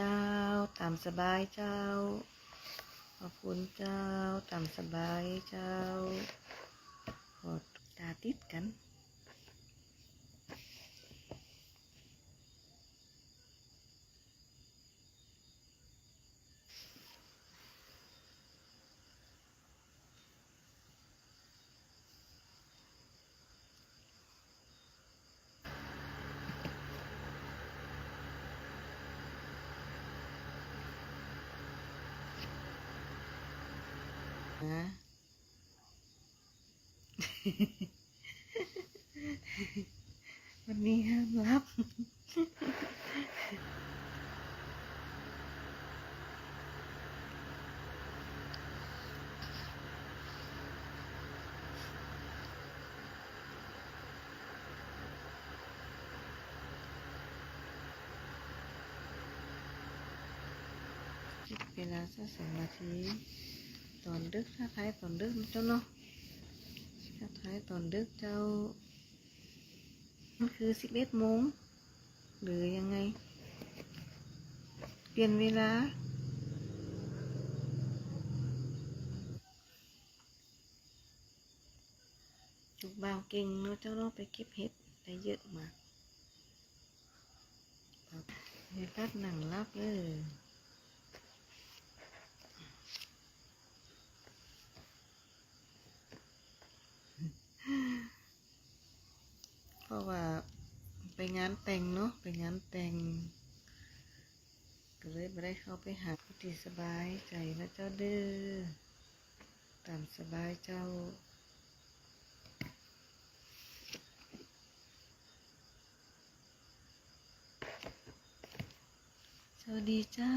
เจ้า ตามสบายเจ้า ขอบคุณเจ้า ตามสบายเจ้า ขอตาติดกัน วันนี้ห้ามรับเวลาสักสองนาที ตอนดึกถ้าท้ายตอนดึกเจ้าเนาะถ้าท้ายตอนดึกเจ้ามันคือสิบเอ็ดโมงหรือยังไง เปลี่ยนเวลาจุกบ่าวเก่งเนาะเจ้าเนาะไปเก็บเห็ดได้เยอะมากเฮ้ยพัดหนังรับเลย เพราะว่าไป งานแต่งเนาะไปงานแต่งก็เลยไม่ได้เข้าไปหาผู้ที่สบายใจนะเจ้าเด้อตามสบายเจ้าสวัสดีเจ้า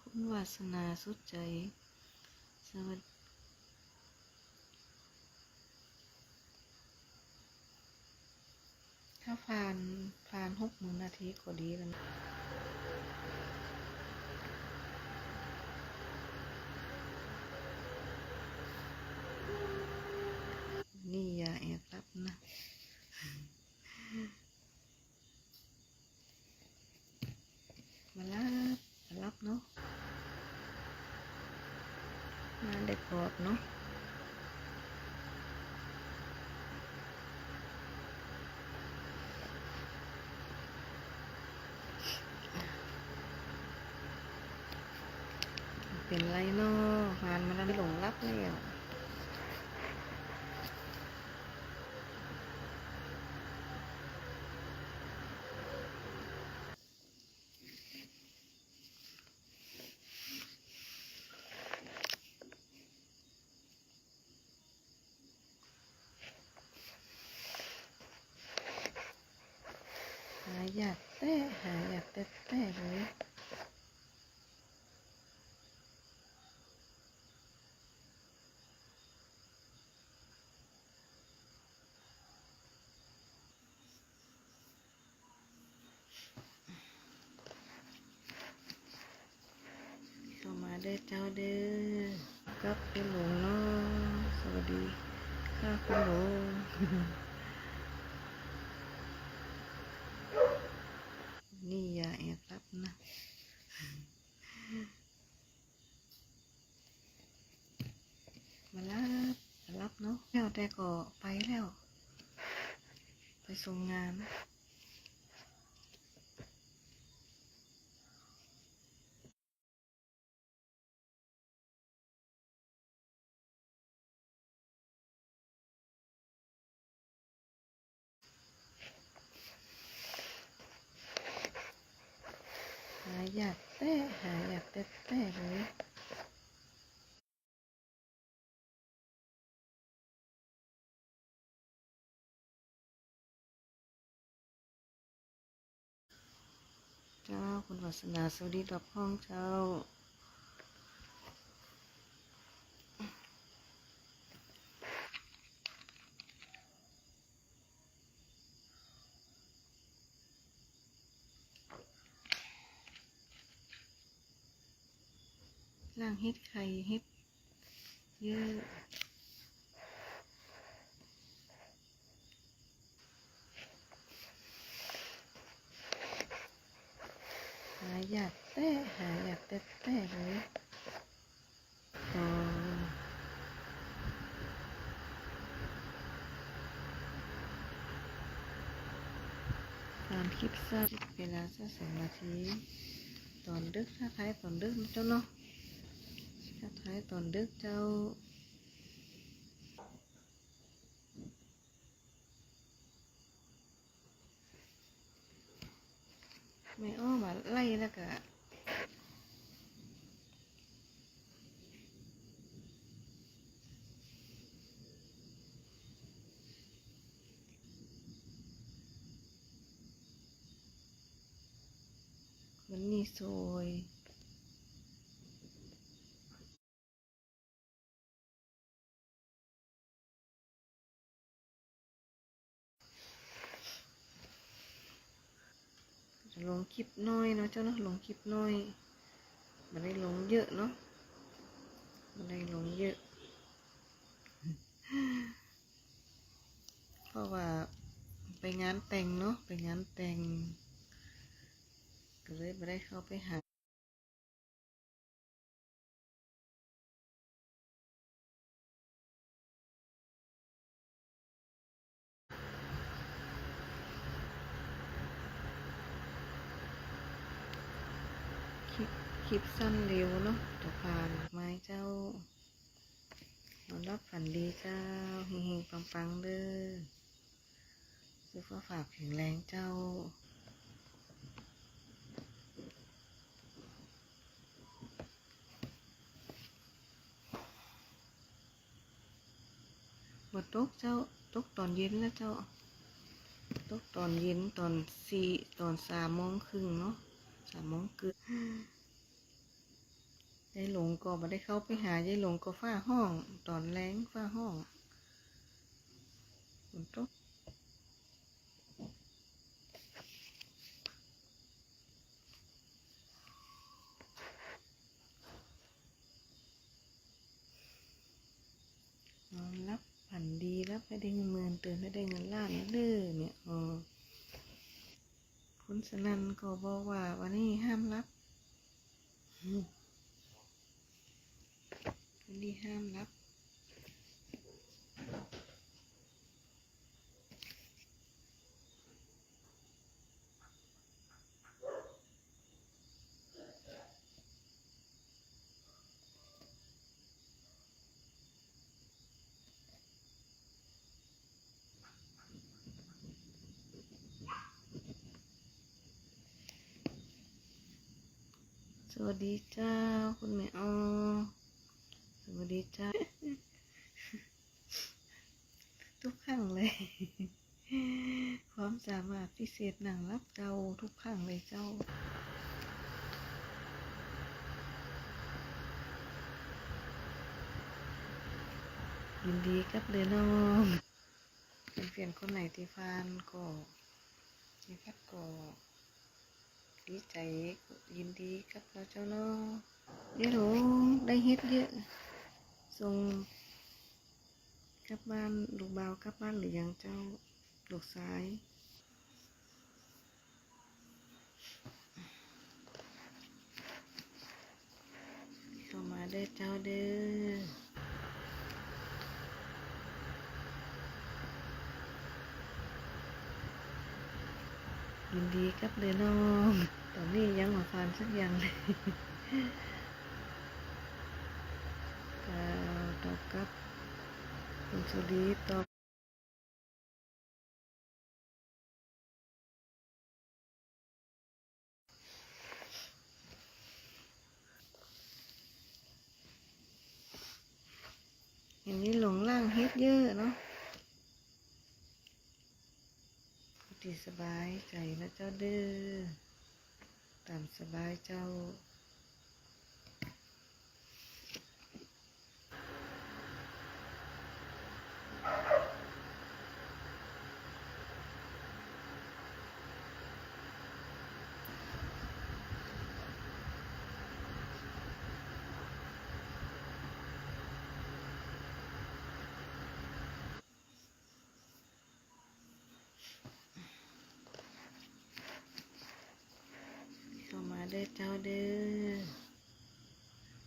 คุณวาสนาสุดใจ สวัสดี ถ้า ผ่านผ่านหกหมื่นนาทีก็ดีแล้วนะนี่อย่าแอบรับนะมารับมารับเนาะมาเด็กกอดเนาะ เป็นไรเนาะงานมันหลงรับแล้วหาอยากแต้หาอยากแต้แต้เลย เด้อเจ้าเด้อกับคุณหลวงเนาะสวัสดีค่ะคุณหลวงนี่อย่าแอบรับนะมารับรับเนาะแล้วแต่ก็ไปแล้ว ไปส่งงานหา อยากแต้หาอยากแต้แต้เลยเจ้าคุณวัสนาสวัสดีดอกห้องเจ้าางเฮ็ดไข่เฮ็ดเยอะหาอยากแต้หาอยากแต้แต้เลยพอการคลิปสั้นเวลาสักสองนาที ตอนดึกถ้าท้ายตอนดึกเจ้าเนาะ ถ้าท้ายตอนเดึกเจ้าไม่อ้อมาไล่แล้วก็มันมีโซย ลงคลิปน้อยเนาะเจ้าเนาะลงคลิปน้อยไมันได้ลงเยอะเนาะไมันได้ลงเยอะ เพราะว่าไปงานแต่งเนาะไปงานแต่ง ก็เลยไม่ได้เข้าไปหา ลิปคลิปสั้นเร็วเนาะจะผ่านไม้เจ้านอนรับฝันดีเจ้าเฮงๆปังๆเด้อสุขภาพแข็งแรงเจ้าบทตกเจ้าตกตอนเย็นแล้วเจ้าตกตอนเย็นตอนสี่ตอนสามโมงครึ่งเนาะ สามโมงครึ่งยายหลงก็มาได้เข้าไปหายายหลงก็ฝ้าห้อง ตอนแรงฝ้าห้องฝนตกนอนรับฝันดีรับให้ได้เงินหมื่นตื่นให้ได้เงินล้านเด้อเนี่ยอ๋อ สนันก็บอกว่า วันนี้ห้ามรับอืมวันนี้ห้ามรับ วัสดีเจ้า คุณแม่ออสวัสดีเจ้า ทุกครั้งเลย ความสามารถพิเศษหนังรับเจ้าทุกครั้งเลยเจ้ายินดีกับเดน้องเป็นเพียงคนไหนที่ฟานก็ที่พัดก็ ดีใจยินดีกับเราเจ้าเนาะเดี๋ยวหนูได้เฮ็ดเยอะ ส่นี่ยังเจ้าลูกซ้ายเข้ามาเด้อเจ้าเด้อยินดีกับเดอน้องตอนนี้ยังมาฟานสักอย่างเลยกล่าวตอบกับคุณสุรีตอบอย่างนี้หลงล่างเฮ็ดเยอะเนาะปฏิสบายใจนะเจ้าเด้อ ตามสบายเจ้าเข้ เด้อเจ้าเด้อ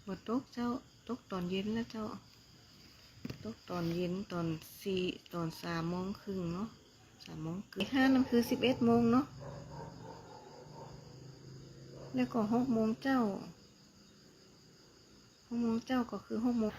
บดตกเจ้าตกตอนเย็นแล้วเจ้า ตกตอนเย็นตอนสี่ตอนสามโมงครึ่งเนาะสามโมงครึ่งห้านั่นคือสิบเอ็ดโมงเนาะแล้วก็หกโมงเจ้าหกโมงเจ้าก็คือหกโมง